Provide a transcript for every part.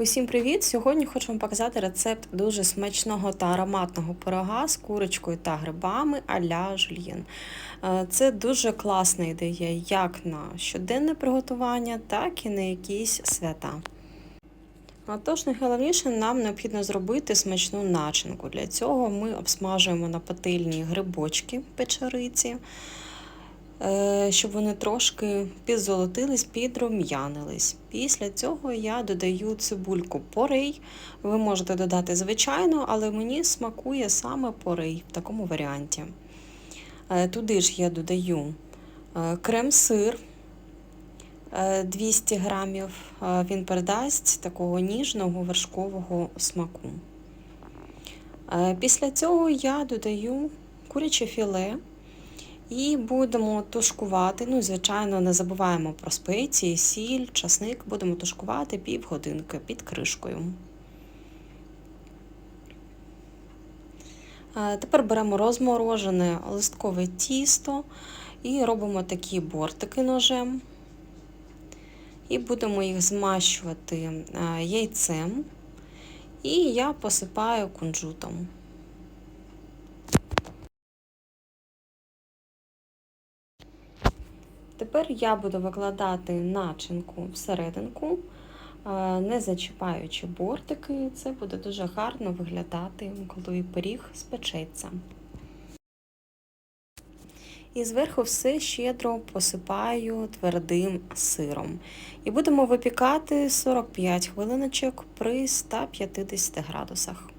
Усім привіт! Сьогодні хочу вам показати рецепт дуже смачного та ароматного пирога з курочкою та грибами а-ля жульєн. Е, Це дуже класна ідея як на щоденне приготування, так і на якісь свята. А Тож найголовніше нам необхідно зробити смачну начинку. Для цього ми обсмажуємо на пательні грибочки печериці, щоб вони трошки підзолотились, підрум'янились. Після цього я додаю цибульку порей. Ви можете додати звичайно, але мені смакує саме порей в такому варіанті. Е, Туди ж я додаю е, крем-сир. 200 грамів, Е, він передасть такого ніжного вершкового смаку. Е, Після цього я додаю куряче філе і будемо тушкувати. Ну, звичайно, не забуваємо про спеції, сіль, часник. Будемо тушкувати півгодинки під кришкою. Е, Тепер беремо розморожене листкове тісто і робимо такі бортики ножем. І будемо їх змащувати е, яйцем. І я посипаю кунжутом. Тепер я буду викладати начинку всерединку, е, не зачіпаючи бортики. Це буде дуже гарно виглядати, коли пиріг спечеться. І зверху все щедро посипаю твердим сиром. І будемо випікати 45 хвилиночок при 150 градусах.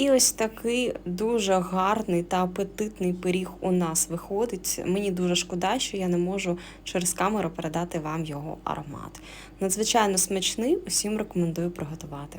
І ось такий дуже гарний та апетитний пиріг у нас виходить. Мені дуже шкода, що я не можу через камеру передати вам його аромат. Надзвичайно смачний, усім рекомендую приготувати.